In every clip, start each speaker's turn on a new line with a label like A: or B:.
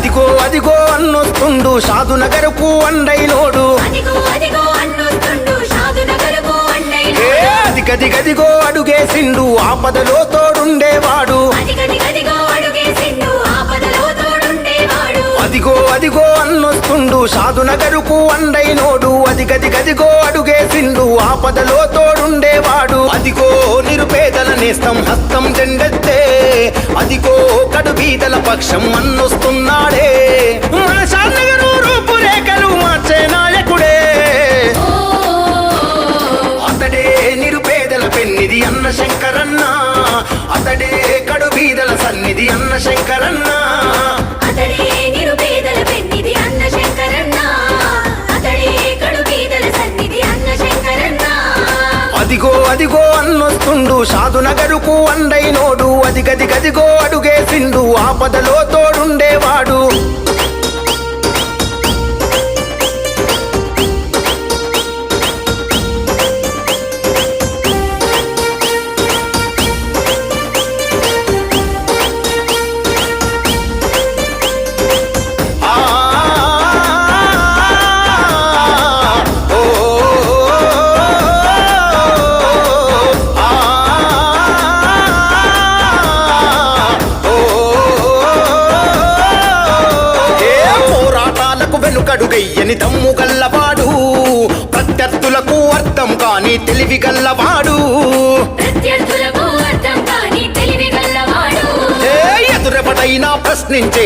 A: అదిగో నగరుకు
B: అదిగో అన్నొస్తుండు షాదు నగరము అన్నయ్య
A: ఏ అదిగదిగదిగో అడుగేసిండు ఆపదలో తోడుండేవాడు. అదిగో అదిగో అన్నొస్తుండు. సాధు నగరుకు అండైనోడు అడుగే అడుగేసిండు ఆపదలో తోడుండేవాడు. అదిగో నిరుపేదల నేస్తం హస్తం జెండెత్తే. అదిగో కడు బీదల పక్షం అన్నొస్తున్నాడే. మన షాద్నగరు రూపురేఖలు మార్చే నాయకుడే. అతడే నిరుపేదల పెన్నిది అన్న శంకరన్న అతడే కడు బీదల సన్నిధి అన్న శంకరన్న అదిగో అన్నొస్తుండు. సాధు నగరుకు అండైనోడు అదిగదిగదిగో అడుగేసిండు ఆపదలో తోడుండేవాడు.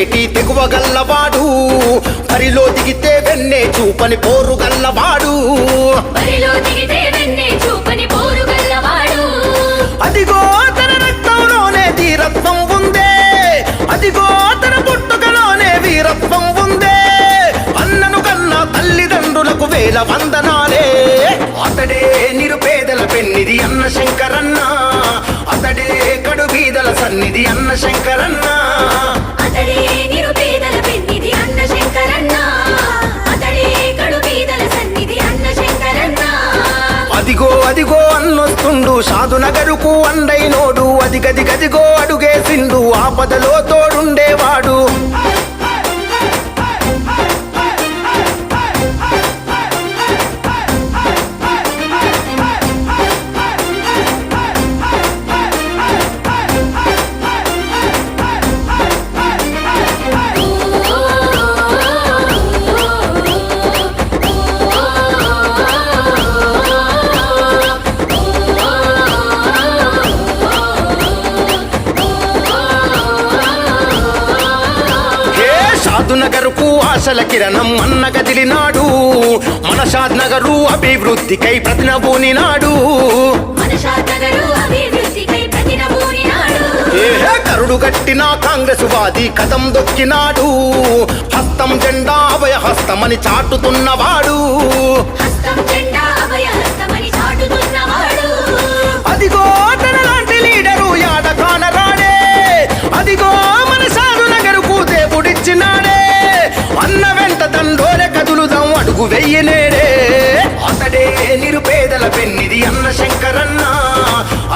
A: ప్రశ్నించేటి తెగువ గల్లవాడు బరిలో దిగితే వెన్నే చూపని పోరు గల్లవాడు అదిగో తన రక్తంలోనే ధీరత్వం ఉందే. అదిగో తన పుట్టుకలోనే వీరత్వం ఉందే. అన్నను కన్నా తల్లిదండ్రులకు వేల వందనాలే. అతడే నిరుపేదల పెన్నిది అన్న శంకరన్న. అతడే కడు బీదల సన్నిధి అన్న శంకరన్న.
B: అతడే నిరుపేదల పెన్నిది అన్న శంకరన్న అతడే కడు బీదల సన్నిధి అన్న శంకరన్న
A: అదిగో అదిగో అన్నొస్తుండు. షాదు నగరుకు అండైనోడు అదిగదిగదిగో అడుగేసిండు ఆపదలో తోడుండేవాడు. నగరుకు ఆశల కిరణం అన్న గదిలినాడు మన షాద్ నగరు అభివృద్ధికై ప్రతినబూనినాడు ఏ కరుడు కట్టిన కాంగ్రెస్ వాది కథం దొక్కినాడు. హస్తం జెండా అభయ హస్తమని చాటుతున్నవాడు అదిగో తన లాంటి లీడరు యాడ కానరాడే అదిగో అన్న వెంట దండోలే కదులుదాం అడుగు వెయ్యనేడే అతడే నిరుపేదల పెన్నిది అన్న శంకరన్న.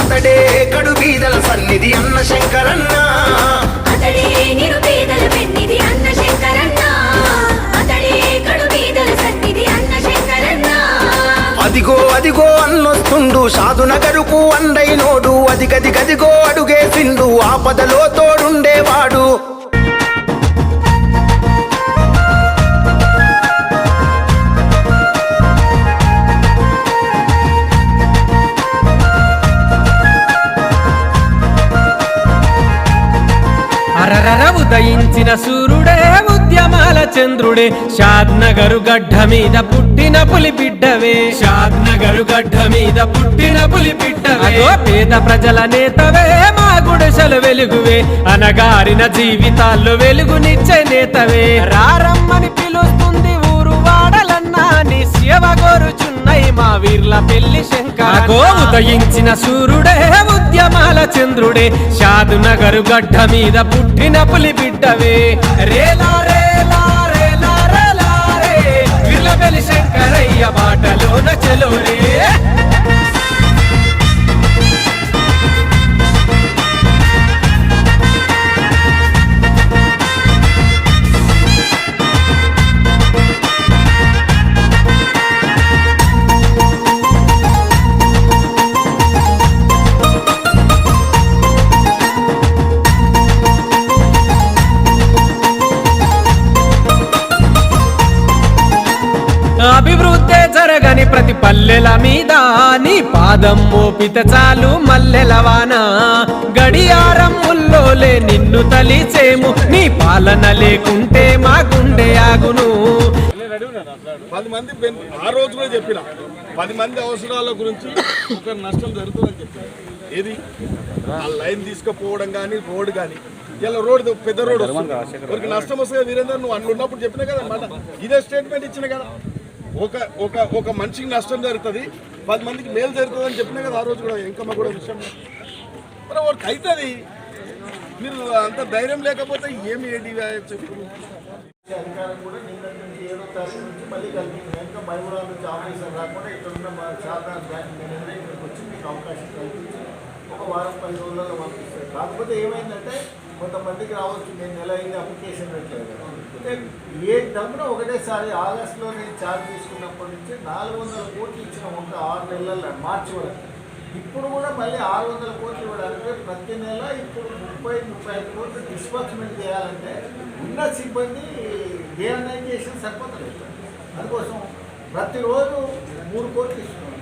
A: అతడే కడు బీదల సన్నిధి అన్న శంకరన్న.
B: అతడే నిరుపేదల పెన్నిది అన్న శంకరన్న. అతడే కడు బీదల సన్నిధి అన్న శంకరన్న.
A: అదిగో అదిగో అన్నొస్తుండు షాదు నగరుకు అండైనోడు అదిగదిగదిగో అడుగేసిండు ఆపదలో తోడుండేవాడు.
C: అరరర ఉదయించిన సూర్యుడే ఉద్యమాల చంద్రుడే. షాద్నగరు గడ్డ మీద పుట్టిన పులి బిడ్డవే. షాద్నగరు గడ్డ మీద పుట్టిన పులి బిడ్డవే. పేద ప్రజల నేతవే మా గుడిసెలు వెలుగువే. అనగారిన జీవితాల్లో వెలుగునిచ్చే నేతవే. రారమ్మని వాడలన్నా నీ సేవ కోరుచున్నై మా వీర్ల పెళ్ళి శంకర ఉదయించిన సూర్యుడే ఉద్యమాల చంద్రుడే షాదు నగరు గడ్డ మీద పుట్టిన పులి బిడ్డవే. రేలా రేలా రేలా రేలా రే. వీర్ల పెళ్ళి శంకరయ్య పాదం మోపిత చాలు మల్లెలవాన గడియారం ముల్లోలే నిన్ను తలిచేము. నీ పాలన లేకుంటే మా గుండె ఆగును.
D: పది మంది ఆ రోజు కూడా చెప్పిన. పది మంది అవసరాల గురించి ఒక నష్టం జరుగుతుందని చెప్పిన. ఏది? ఆ లైన్ తీసుకుపోవడం కానీ రోడ్ కానీ ఇలా రోడ్ పెద్ద రోడ్ వస్తుంది. నష్టం వస్తుంది వీరేందర్ నువ్వు అందులో ఉన్నప్పుడు చెప్పినా కదా మాట ఇదే స్టేట్మెంట్ ఇచ్చిన కదా. ఒక ఒక ఒక మనిషికి నష్టం జరుగుతుంది పది మందికి మేలు జరుగుతుంది అని చెప్పినా కదా ఆ రోజు కూడా ఇంకమ్మ కూడా విషయం. మరి వాడికి అవుతుంది మీరు అంత ధైర్యం లేకపోతే ఏమి ఏంటి చెప్పు.
E: అధికారం కూడా నిన్న నుంచి ఏడో తారీఖు నుంచి మళ్ళీ కలిగింది కనుక నుంచి ఆఫీసర్ రాకుండా ఇక్కడ ఉన్న మా బ్యాంక్ మేనేజర్ ఇక్కడికి వచ్చి మీకు అవకాశం కల్పించి ఒక వారం పది పంపిస్తారు. కాకపోతే ఏమైందంటే కొంతమందికి రావచ్చు. నేను నెల అయింది అప్లికేషన్ పెట్టలేదు. ఏ డబ్బున ఒకటేసారి ఆగస్టులో నేను ఛార్జ్ తీసుకున్నప్పటి నుంచి నాలుగు వందల కోట్లు ఇచ్చిన ఒక ఆరు నెలల మార్చి వరకు. ఇప్పుడు కూడా మళ్ళీ ఆరు వందల కోట్లు ఇవ్వడానికి ప్రతి నెల ఇప్పుడు ముప్పై ముప్పై ఐదు కోట్లు డిస్బర్స్మెంట్ చేయాలంటే ఉన్న సిబ్బంది రియానైజేషన్ సరిపోతలేదు. అందుకోసం ప్రతిరోజు మూడు కోట్లు ఇస్తున్నాం.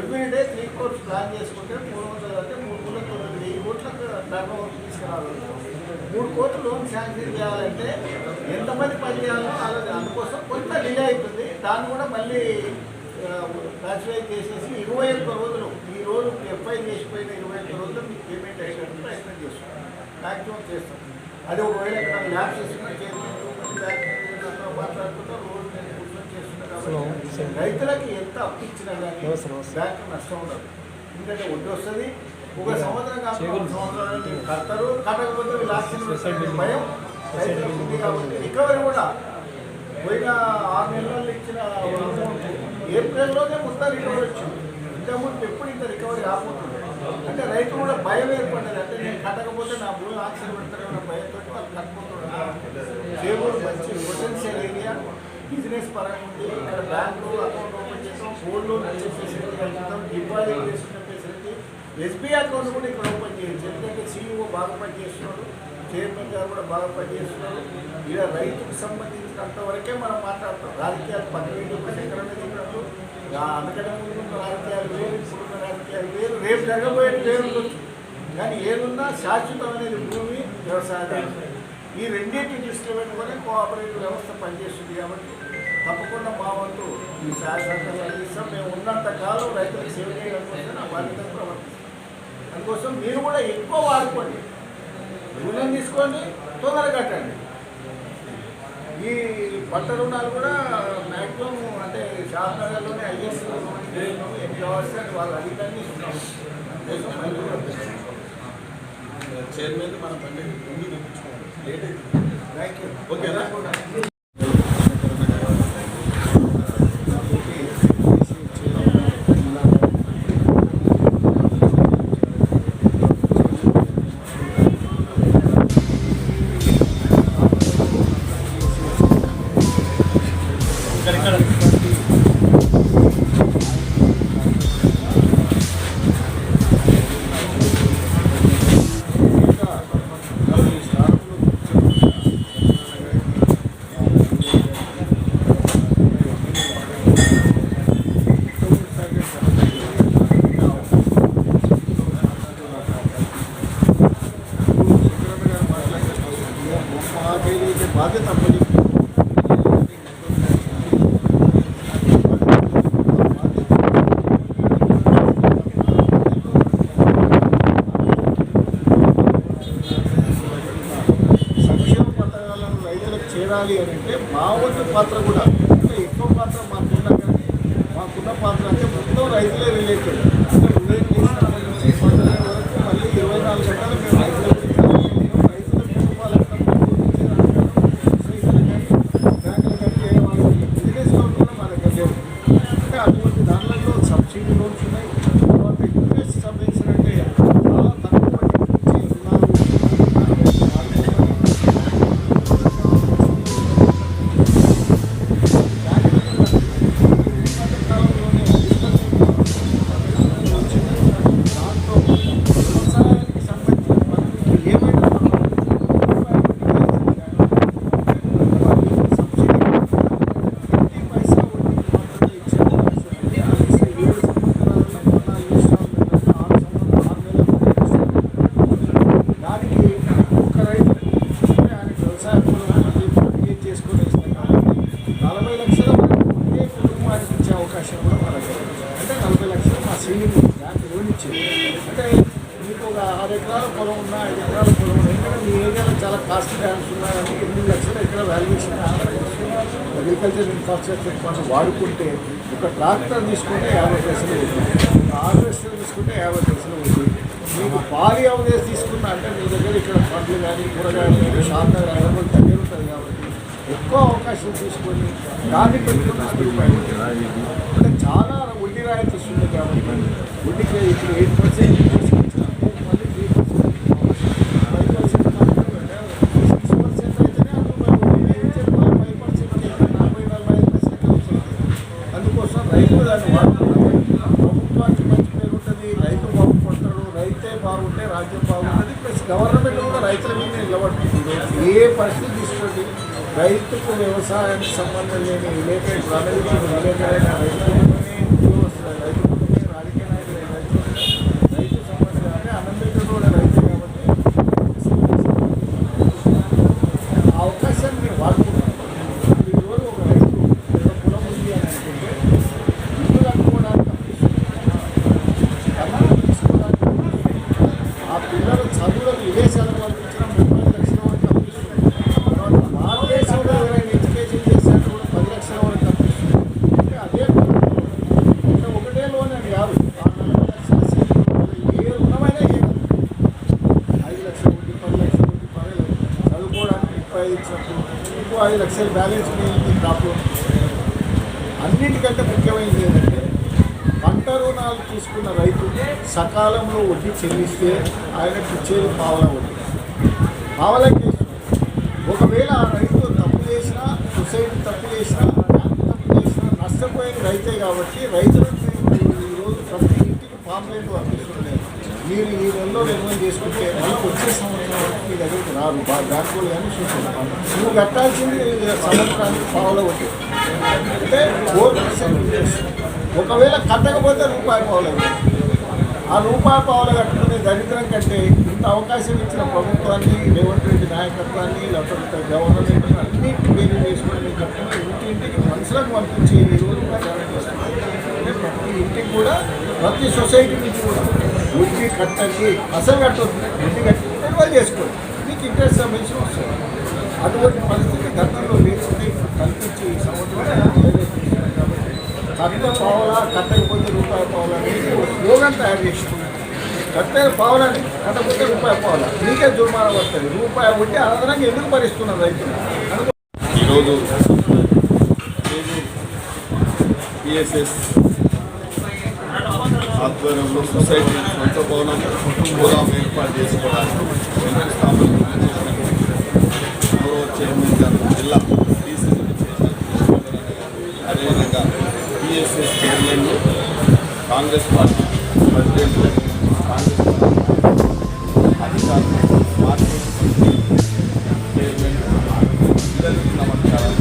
E: ఎవ్రీడే త్రీ కోర్స్ ప్లాన్ చేసుకుంటే మూడు వందలు అంటే మూడు కోట్ల తొమ్మిది వెయ్యి మూడు కోట్లు లోన్ శాంక్షన్ చేయాలంటే ఎంతమంది పని చేయాలో అలాగే అందుకోసం కొంత డిలే అవుతుంది దాన్ని కూడా మళ్ళీ క్లాసిఫై చేసేసి ఇరవై ఒక్క రోజులు ఈ రోజు ఎఫ్ఐ చేసిపోయిన ఇరవై ఒక్క రోజులు మీకు పేమెంట్ అయ్యేటట్టు ప్రయత్నం చేస్తాం. మ్యాక్సిమం చేస్తాం. అది ఒకవేళ ఇక్కడ ల్యాబ్ చేసుకున్న మాట్లాడుకుంటూ నేను కూర్చొని చేస్తున్నా కాబట్టి రైతులకి ఎంత అప్పు ఇచ్చినా కానీ బ్యాంక్ నష్టం ఉండదు. ఎందుకంటే వడ్డీ వస్తుంది ఒక సంవత్సరం కాకుండా సంవత్సరాలు కడతారు. కట్టకపోతే వీళ్ళు ఆక్సిజన్ భయం. రికవరీ కూడా పోయిన ఆరు నెలల్లో ఇచ్చిన ఏప్రిల్లోనే మొత్తం రికవరీ వచ్చింది. ఇంతకుముందు ఎప్పుడు ఇంత రికవరీ రాకపోతుంది అంటే రైతు కూడా భయం ఏర్పడ్డది అంటే నేను కట్టకపోతే నా భూమి ఆక్సిజన్ పెడతారన్న భయంతో వాళ్ళు కట్టుకుంటున్నారు చేబూరు మంచి పొటెన్షియల్ ఏరియా. బిజినెస్ పరంగా ఉంది. ఇక్కడ బ్యాంకు అకౌంట్ ఓపెన్ చేస్తాం. గోల్డ్ లోన్ వచ్చే ఫెసిలిటీ కలుగుతాం డిపాజిట్ చేసుకునే ఎస్బీఐ అకౌంట్ కూడా ఇక్కడ ఓపెన్ చేయొచ్చు ఎందుకంటే సీఈఓ బాగా పనిచేస్తున్నాడు చైర్మన్ గారు కూడా బాగా పనిచేస్తున్నాడు ఇలా రైతుకు సంబంధించినంత వరకే మనం మాట్లాడతాం. రాజకీయాలు పదివేలు ఎక్కడ ఎక్కడో అందుకనే ముందు ఉన్న రాజకీయాలు వేరు ఇప్పుడున్న రాజకీయాలు వేరు. రేపు జరగబోయేది వేరు కానీ ఏదున్నా శాశ్వతమైనది భూమి వ్యవసాయం. ఈ రెండింటి దృష్టిలో పెట్టుకొని కోఆపరేటివ్ వ్యవస్థ పనిచేస్తుంది కాబట్టి తప్పకుండా మా వంతు ఈ శాశ్వత అందిస్తాం మేము ఉన్నంత కాలం రైతులకు సేవ చేయాలనుకుంటే నా బాధ్యత ప్రవర్తిస్తాం అందుకోసం మీరు కూడా ఎక్కువ వాడుకోండి. రుణం తీసుకోండి తొందరగా కట్టండి. ఈ పంట రుణాలు కూడా మ్యాక్సిమం అంటే శాసనగర్లోనే ఐఎస్ ఎన్ని కావాల్సి వాళ్ళు అధికారిని కూడా
D: చైర్మన్ మన బండి ముందు తెప్పించుకోవాలి లేట్ అయితే
E: థ్యాంక్ యూ
D: ఓకేనా?
E: ఉండాలి అని అంటే మా వంతు పాత్ర కూడా. ఎక్కువ పాత్ర మాకున్న కానీ మాకున్న పాత్ర అంటే మొత్తం రైతులే రిలేటెడ్ అంటే ఉదయం లేచినప్పటి నుంచి సాయంత్రం వరకు మళ్ళీ ఇరవై నాలుగు గంటలు మేము రైతులకు రైతుల కుటుంబాలకు బిజినెస్ లోన్ కూడా మా దగ్గర లేవు అంటే అటువంటి దానిలో సబ్సిడీ లోన్స్ ఉన్నాయి తర్వాత ఇంట్రెస్ట్ సంబంధించిన అంటే చాలా తక్కువ వడ్డీ నుంచి రుణాలు పొలం ఉన్నా ఐదు ఎకరాల పొలం ఉన్నా ఎందుకంటే మీ ఏరియాలో చాలా కాస్ట్ ల్యాండ్స్ ఉన్నాయని ఎనిమిది లక్షల ఎకరాల వాల్యుయేషన్ అగ్రికల్చర్ ఇన్ఫ్రాస్ట్రక్చర్ ఫండ్ వాడుకుంటే ఒక ట్రాక్టర్ తీసుకుంటే యాభై పైసలు అవుతుంది. ఒక హార్వెస్టర్ తీసుకుంటే యాభై పైసలు అవుతుంది. మీకు భారీ అవదేశ్ తీసుకున్న అంటే మీ దగ్గర ఇక్కడ పండ్లు కానీ కూరగాయలు కానీ షాప్ దగ్గర దగ్గర ఉంటుంది కాబట్టి ఎక్కువ అవకాశం తీసుకొని దాన్ని పెట్టుకున్న అంటే చాలా వడ్డీ రాయితీ ఇస్తుంది కాబట్టి వడ్డీకి ఇప్పుడు ఎయిట్ పర్సెంట్ మళ్ళీ three five percent six percent అయితేనే అది రూపాయలు వడ్డీ ఇచ్చేది ఫైవ్ పర్సెంట్ నలభై నలభై ఐదు పర్సెంట్ వచ్చేది అందుకోసం రైతులు దాన్ని వాడుతున్నారు ప్రభుత్వానికి మంచి పేరు ఉంటుంది రైతు బాగుపడతాడు రైతే బాగుంటే రాజ్యం బాగుంటుంది ప్లస్ గవర్నమెంట్ కూడా రైతుల మీద నిలబడుతుంది ఏ పరిస్థితి తీసుకోండి రైతుకు వ్యవసాయానికి సంబంధం లేని విలేకరు ప్రాణవికి విలేకరైన రైతులనే ఉద్యోగస్తులు, రైతు కుటుంబమే రాజకీయ నాయకులే రైతు రైతు సంబంధం అంటే అనంతరం కూడా రైతే కాబట్టి ఆ అవకాశాన్ని మీరు వాడుకున్నారు ఈరోజు ఒక రైతు ఏదో పొలం ఉంది అని అనుకుంటే ఇల్లు కట్టుకోవడానికి అప్పిస్తుంది కన్నాలు తీసుకోవడానికి అప్పిస్తుంది. ఆ పిల్లలు చదువులకు విదేశాలకు పంపించిన ముప్పై లక్షల వరకు అప్పిస్తుంది తర్వాత భారతదేశంలో ఎవరైనా ఎడ్యుకేషన్ చేసినట్టు కూడా పది లక్షల వరకు అప్పిస్తుంది అంటే అదే అంటే ఒకటే లోన్ అని కాదు ఆ నలభై లక్షల సీట్లు ఏ రుణమైనా ఇవ్వగలరు. ఐదు లక్షల వడ్డీ పది లక్షల వడ్డీ పర్వాలేదు చదువుకోవడానికి ముప్పై ఐదు ఇచ్చినప్పుడు ఇంకో ఐదు లక్షల బ్యాలెన్స్ మిగిలింది క్రాప్ అన్నిటికంటే ముఖ్యమైనది ఏంటంటే పంట రుణాలు తీసుకున్న రైతు సకాలంలో వడ్డీ చెల్లిస్తే ఆయనకు ఇచ్చేది పావల వడ్డీ. పావల ఒకవేళ ఆ రైతు తప్పు చేసినా సొసైటీ తప్పు చేసినా తప్పు చేసినా నష్టపోయిన రైతే కాబట్టి రైతులకు ఈరోజు ప్రతి ఇంటికి పాంప్లెట్ పంపిస్తున్నారు మీరు ఈ నెలలో నిర్ణయం చేసుకుంటే మీకు వచ్చే సంవత్సరం మీ దగ్గరికి రాదు బ్యాంకులు కానీ చూసుకుంటాం నువ్వు కట్టాల్సింది సంవత్సరానికి పావుల ఒకటి అంటే ఫోర్ పర్సెంట్ ఇంట్రెస్ట్ ఒకవేళ కట్టకపోతే రూపాయి పావులు ఆ రూపాయి పావులు కట్టుకునే దరిద్రం కంటే ఇంత అవకాశం ఇచ్చిన ప్రభుత్వాన్ని రేవంత్ రెడ్డి నాయకత్వాన్ని లేకపోతే గవర్నమెంట్ అన్ని పేరు చేసుకుని కట్టుకుని ఇంటి ఇంటికి మనుషులకు పంపించి ఈ రోజు అంటే ప్రతి ఇంటికి కూడా ప్రతి సొసైటీ నుంచి కూడా ఉడికి కట్టండి అసలు కట్టొద్దు ఇంటి కట్టి చేసుకోండి. మీకు ఇంట్రెస్ట్ సంబంధించిన వస్తుంది అటువంటి పరిస్థితి గతంలో లేకుంటే కల్పించి సంవత్సరం కట్ట పావులా కట్టకపోతే రూపాయి పావులా అనేది ఒక స్లోగన్ తయారు చేసుకున్నాను కట్టే పావులని కట్టకపోతే రూపాయి పావులా? మీకే జుర్మానా వస్తుంది. రూపాయి ఉంటే అదనంగా ఎందుకు భరిస్తున్నారు రైతులు.
D: ఈరోజు పిఎస్ఎస్ ఆధ్వర్యంలో సొసైటీ సొంత భవనం గోదాం ఏర్పాటు చేసుకోవడానికి శంకుస్థాపన గౌరవ చైర్మన్ గారు జిల్లా డీసీసీ అదేవిధంగా chairman Congress party president Congress party అధికారులు మార్కెట్ చైర్మన్ అందరికీ నమస్కారం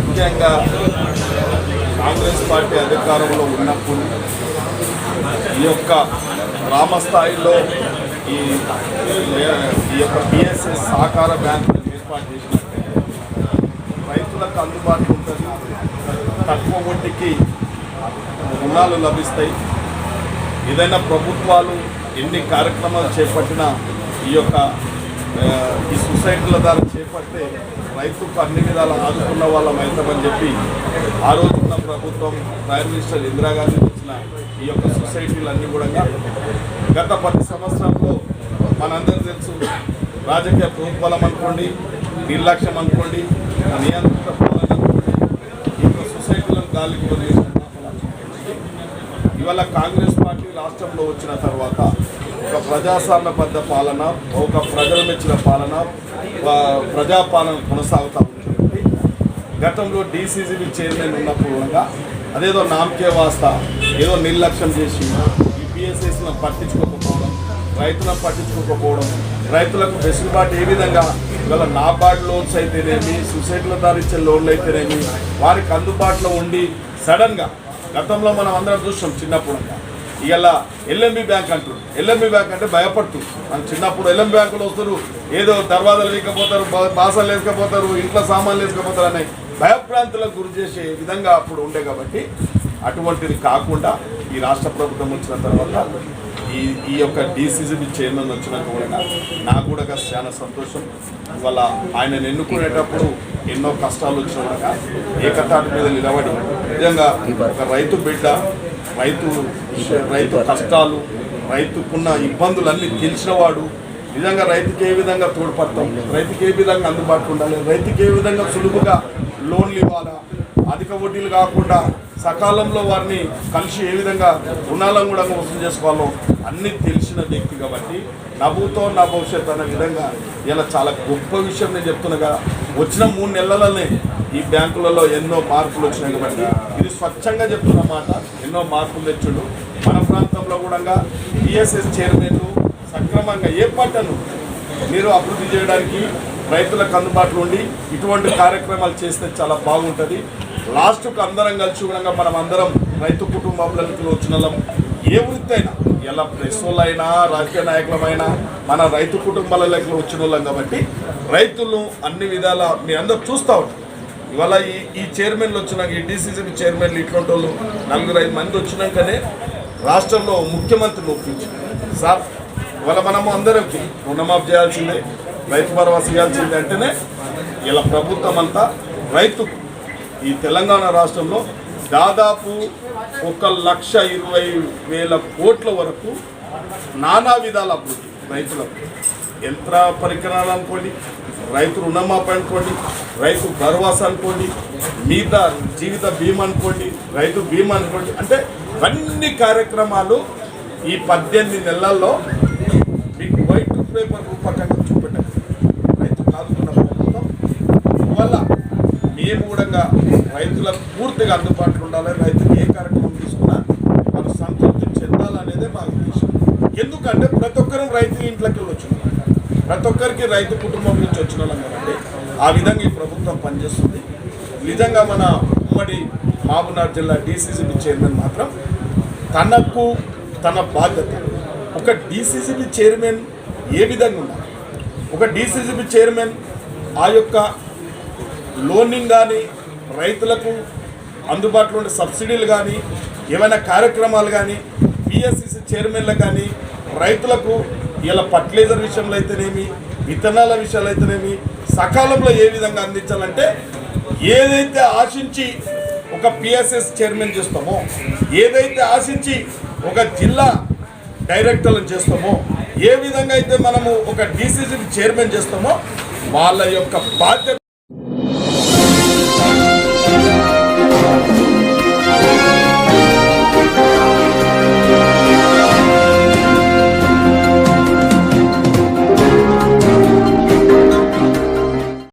D: ముఖ్యంగా కాంగ్రెస్ పార్టీ అధికారంలో ఉన్నప్పుడు ఈ యొక్క గ్రామ స్థాయిలో ఈ ఈ యొక్క పిఎస్ఎస్ సహకార బ్యాంకులు ఏర్పాటు చేసినట్టే రైతులకు అందుబాటులో ఉంటుంది. తక్కువ వడ్డీకి రుణాలు లభిస్తాయి. ఏదైనా ప్రభుత్వాలు ఎన్ని కార్యక్రమాలు చేపట్టినా ఈ యొక్క ఈ సొసైటీల ద్వారా చేపడితే రైతుకు అన్ని విధాలు ఆదుకున్న వాళ్ళం అవుతామని చెప్పి ఆ రోజున్న ప్రభుత్వం ప్రైమ్ మినిస్టర్ ఇందిరాగాంధీ వచ్చిన ఈ యొక్క సొసైటీలన్నీ కూడా గత పది సంవత్సరాల్లో మనందరూ తెలుసు రాజకీయ ప్రోత్బలం అనుకోండి నిర్లక్ష్యం అనుకోండి నియంత్రిత అనుకోండి. ఈ యొక్క సొసైటీలను గాలికి వదిలేసిన ఇవాళ కాంగ్రెస్ పార్టీ రాష్ట్రంలో వచ్చిన తర్వాత ఒక ప్రజాస్వామ్యబద్ధ పాలన ఒక ప్రజల మెచ్చిన పాలన ప్రజాపాలన కొనసాగుతూ ఉంటుంది గతంలో డీసీసీబీ చైర్మన్ ఉన్నప్పుడు ఉండగా అదేదో నామకే వాస్త ఏదో నిర్లక్ష్యం చేసి ఈ పిఎస్ఎస్లను పట్టించుకోకపోవడం రైతులను పట్టించుకోకపోవడం రైతులకు వెసులుబాటు ఏ విధంగా ఇవాళ నాబార్డ్ లోన్స్ అయితేనేమి సొసైటీల ద్వారా ఇచ్చే లోన్లు అయితేనేమి వారికి అందుబాటులో ఉండి సడన్గా గతంలో మనం అందరం చూస్తాం చిన్నప్పుడు ఇలా ఎల్ఎంబి బ్యాంక్ అంటారు ఎల్ఎంబి బ్యాంక్ అంటే భయపడుతుంది. మనం చిన్నప్పుడు ఎల్ఎంబి బ్యాంకులు వస్తారు ఏదో దర్వాజాలు వేయకపోతారు బాసలు బాసాలు వేసుకపోతారు ఇంట్లో సామాన్లు వేసుకపోతారు అనే భయభ్రాంతులకు గురి చేసే విధంగా అప్పుడు ఉండే కాబట్టి అటువంటిది కాకుండా ఈ రాష్ట్ర ప్రభుత్వం వచ్చిన తర్వాత ఈ ఈ యొక్క డీసీసీబీ చైర్మన్ వచ్చినాక కూడా నాకు కూడా కాస్త చాలా సంతోషం. ఇవాళ ఆయన ఎన్నుకునేటప్పుడు ఎన్నో కష్టాలు వచ్చినాక ఏకతాటి మీద నిలబడి నిజంగా ఒక రైతు బిడ్డ రైతు రైతు కష్టాలు రైతుకున్న ఇబ్బందులన్నీ తెలిసినవాడు నిజంగా రైతుకి ఏ విధంగా తోడ్పడతాం? రైతుకి ఏ విధంగా అందుబాటులో ఉండాలి? రైతుకి ఏ విధంగా సులువుగా లోన్లు ఇవ్వాలా? అధిక వడ్డీలు కాకుండా సకాలంలో వారిని కలిసి ఏ విధంగా రుణాలను కూడా వసూలు చేసుకోవాలో అన్నీ తెలిసిన వ్యక్తి కాబట్టి నవ్వుతో నా భవిష్యత్ అనే విధంగా ఇలా చాలా గొప్ప విషయం నేను చెప్తున్నాగా వచ్చిన మూడు నెలలనే ఈ బ్యాంకులలో ఎన్నో మార్పులు వచ్చినాయి కాబట్టి ఇది స్వచ్ఛంగా చెప్తున్న మాట ఎన్నో మార్పులు తెచ్చుడు. మన ప్రాంతంలో కూడా టిఎస్ఎస్ చైర్మన్లు సక్రమంగా ఏ పంటను మీరు అభివృద్ధి చేయడానికి రైతులకు అందుబాటులో ఉండి ఇటువంటి కార్యక్రమాలు చేస్తే చాలా బాగుంటుంది. లాస్ట్కు అందరం కలిసి కూడా మనం అందరం రైతు కుటుంబంలోకి వచ్చిన వాళ్ళం. ఏ వృత్తి అయినా ఎలా ప్రెస్ అయినా రాజకీయ నాయకులమైనా మన రైతు కుటుంబాలలోకి వచ్చిన వాళ్ళం కాబట్టి రైతులు అన్ని విధాల మీ అందరూ చూస్తూ ఉంటారు. ఇవాళ ఈ ఈ చైర్మన్లు వచ్చినాక ఈ డీసీసీబీ చైర్మన్లు ఇటువంటి వాళ్ళు నలుగురు ఐదు మంది వచ్చినాకనే రాష్ట్రంలో ముఖ్యమంత్రిని ఒప్పించారు. సార్ ఇవాళ మనము అందరికి రుణమాఫ్ చేయాల్సిందే రైతు భరోసా చేయాల్సిందే అంటేనే ఇలా ప్రభుత్వం అంతా రైతు ఈ తెలంగాణ రాష్ట్రంలో దాదాపు ఒక లక్ష ఇరవై వేల కోట్ల వరకు నానా విధాల అభివృద్ధి. రైతులకు యంత్ర పరికరాలు అనుకోండి రైతు రుణమాఫీ అనుకోండి రైతు భరోసా అనుకోండి మిగతా జీవిత బీమా అనుకోండి రైతు బీమా అనుకోండి అంటే అన్ని కార్యక్రమాలు ఈ పద్దెనిమిది నెలల్లో మీకు వైట్ పేపర్ రూపకంగా చూపెట్టారు రైతు కాదుకున్న ప్రభుత్వం. వల్ల మేము కూడా రైతులకు పూర్తిగా అందుబాటులో ఉండాలి రైతులు ఏ కార్యక్రమం తీసుకున్నా వాళ్ళు సంతృప్తి చెందాలనేదే మా ఉద్దేశం. ఎందుకంటే ప్రతి ఒక్కరూ రైతు ఇంట్లోకి వెళ్ళి వచ్చిన ప్రతి ఒక్కరికి రైతు కుటుంబం నుంచి వచ్చిన కాబట్టి ఆ విధంగా ఈ ప్రభుత్వం పనిచేస్తుంది. నిజంగా మన ఉమ్మడి మహబూబ్నగర్ జిల్లా డీసీసీబీ చైర్మన్ మాత్రం తనకు తన బాధ్యత ఒక డీసీసీబీ చైర్మన్ ఏ విధంగా ఉన్నారు ఒక డీసీసీబీ చైర్మన్ ఆ యొక్క లోనింగ్ కానీ రైతులకు అందుబాటులో ఉండే సబ్సిడీలు కానీ ఏమైనా కార్యక్రమాలు కానీ పిఎస్సిసి చైర్మన్లకు కానీ రైతులకు ఇలా ఫర్టిలైజర్ విషయంలో అయితేనేమి విత్తనాల విషయాలు అయితేనేమి సకాలంలో ఏ విధంగా అందించాలంటే ఏదైతే ఆశించి ఒక పిఎస్ఎస్ చైర్మన్ చేస్తామో ఏదైతే ఆశించి ఒక జిల్లా డైరెక్టర్లను చేస్తామో ఏ విధంగా అయితే మనము ఒక డీసీసీ చైర్మన్ చేస్తామో వాళ్ళ యొక్క బాధ్యత